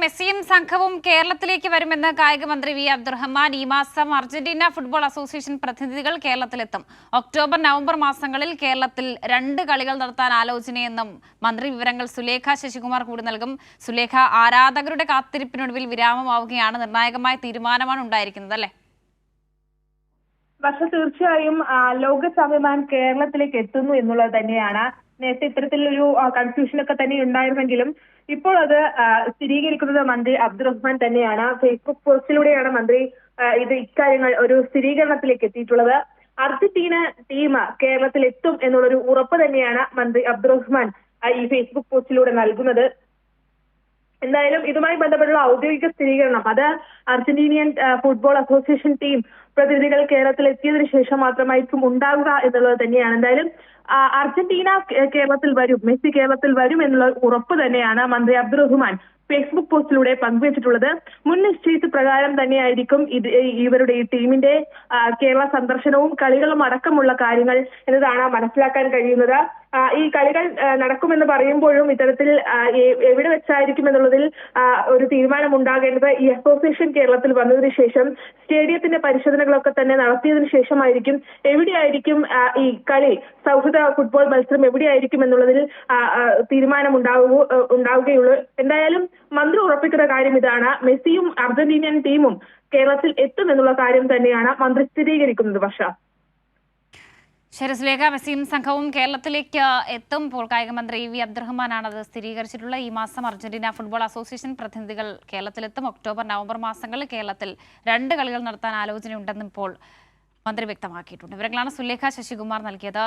മെസ്സിയും സംഘവും കേരളത്തിലേക്ക് വരുമെന്ന് കായിക മന്ത്രി വി അബ്ദുറഹ്മാൻ ഈ മാസം അർജന്റീന ഫുട്ബോൾ അസോസിയേഷൻ പ്രതിനിധികൾ കേരളത്തിലെത്തും. ഒക്ടോബർ നവംബർ മാസങ്ങളിൽ കേരളത്തിൽ രണ്ട് കളികൾ നടത്താൻ ആലോചനയെന്നും മന്ത്രി വിവരങ്ങൾ സുലേഖ ശശികുമാർ കൂടി നൽകും. സുലേഖ ആരാധകരുടെ കാത്തിരിപ്പിനൊടുവിൽ വിരാമമാവുകയാണ് നിർണായകമായ തീരുമാനമാണ് ഉണ്ടായിരിക്കുന്നത് അല്ലേ? പക്ഷെ തീർച്ചയായും ആ, ലോക ചാമ്പ്യന്മാൻ കേരളത്തിലേക്ക് എത്തുന്നു എന്നുള്ളത് തന്നെയാണ് നേരത്തെ ഇത്തരത്തിലൊരു കൺഫ്യൂഷൻ ഒക്കെ തന്നെ ഉണ്ടായിരുന്നെങ്കിലും ഇപ്പോൾ അത് സ്ഥിരീകരിക്കുന്നത് മന്ത്രി അബ്ദുറഹ്മാൻ തന്നെയാണ്. ഫേസ്ബുക്ക് പോസ്റ്റിലൂടെയാണ് മന്ത്രി ഇത് ഇക്കാര്യങ്ങൾ ഒരു സ്ഥിരീകരണത്തിലേക്ക് എത്തിയിട്ടുള്ളത്. അർജന്റീന ടീം കേരളത്തിൽ എത്തും എന്നുള്ളൊരു ഉറപ്പ് തന്നെയാണ് മന്ത്രി അബ്ദുറഹ്മാൻ ഈ ഫേസ്ബുക്ക് പോസ്റ്റിലൂടെ നൽകുന്നത്. എന്തായാലും ഇതുമായി ബന്ധപ്പെട്ടുള്ള ഔദ്യോഗിക സ്ഥിരീകരണം അത് അർജന്റീനിയൻ ഫുട്ബോൾ അസോസിയേഷൻ ടീം പ്രതിനിധികൾ കേരളത്തിൽ എത്തിയതിനു ശേഷം മാത്രമായിരിക്കും ഉണ്ടാവുക എന്നുള്ളത് തന്നെയാണ്. എന്തായാലും അർജന്റീന കേരളത്തിൽ വരും മെസ്സി കേരളത്തിൽ വരും എന്നുള്ള ഉറപ്പ് തന്നെയാണ് മന്ത്രി അബ്ദുറഹ്മാൻ ഫേസ്ബുക്ക് പോസ്റ്റിലൂടെ പങ്കുവച്ചിട്ടുള്ളത്. മുൻ നിശ്ചയിച്ച പ്രകാരം തന്നെയായിരിക്കും ഇത് ഇവരുടെ ഈ ടീമിന്റെ കേരള സന്ദർശനവും കളികളും അടക്കമുള്ള കാര്യങ്ങൾ എന്നതാണ് മനസ്സിലാക്കാൻ കഴിയുന്നത്. ഈ കളികൾ നടക്കുമെന്ന് പറയുമ്പോഴും ഇത്തരത്തിൽ എവിടെ വെച്ചായിരിക്കും എന്നുള്ളതിൽ ഒരു തീരുമാനം ഉണ്ടാകേണ്ടത് ഈ അസോസിയേഷൻ കേരളത്തിൽ വന്നതിന് ശേഷം സ്റ്റേഡിയത്തിന്റെ പരിശോധനകളൊക്കെ തന്നെ നടത്തിയതിനു ശേഷമായിരിക്കും എവിടെയായിരിക്കും ഈ കളി സൗഹൃദ ഫുട്ബോൾ മത്സരം എവിടെയായിരിക്കും എന്നുള്ളതിൽ തീരുമാനം ഉണ്ടാവുക ഉണ്ടാവുകയുള്ളൂ. എന്തായാലും മന്ത്രി ഉറപ്പിക്കുന്ന കാര്യം ഇതാണ് മെസ്സിയും അർജന്റീനിയൻ ടീമും കേരളത്തിൽ എത്തും എന്നുള്ള കാര്യം തന്നെയാണ് മന്ത്രി സ്ഥിരീകരിക്കുന്നത് പക്ഷ ശരി സുലേഖ മെസ്സിയും സംഘവും കേരളത്തിലേക്ക് എത്തുമ്പോൾ കായിക മന്ത്രി വി. അബ്ദുറഹ്മാനാണ് അത് സ്ഥിരീകരിച്ചിട്ടുള്ളത്. ഈ മാസം അർജന്റീന ഫുട്ബോൾ അസോസിയേഷൻ പ്രതിനിധികൾ കേരളത്തിലെത്തും. ഒക്ടോബർ നവംബർ മാസങ്ങളിൽ കേരളത്തിൽ രണ്ട് കളികൾ നടത്താൻ ആലോചനയുണ്ടെന്നും ഇപ്പോൾ മന്ത്രി വ്യക്തമാക്കിയിട്ടുണ്ട്. വിവരങ്ങളാണ് സുലേഖ ശശികുമാർ നൽകിയത്.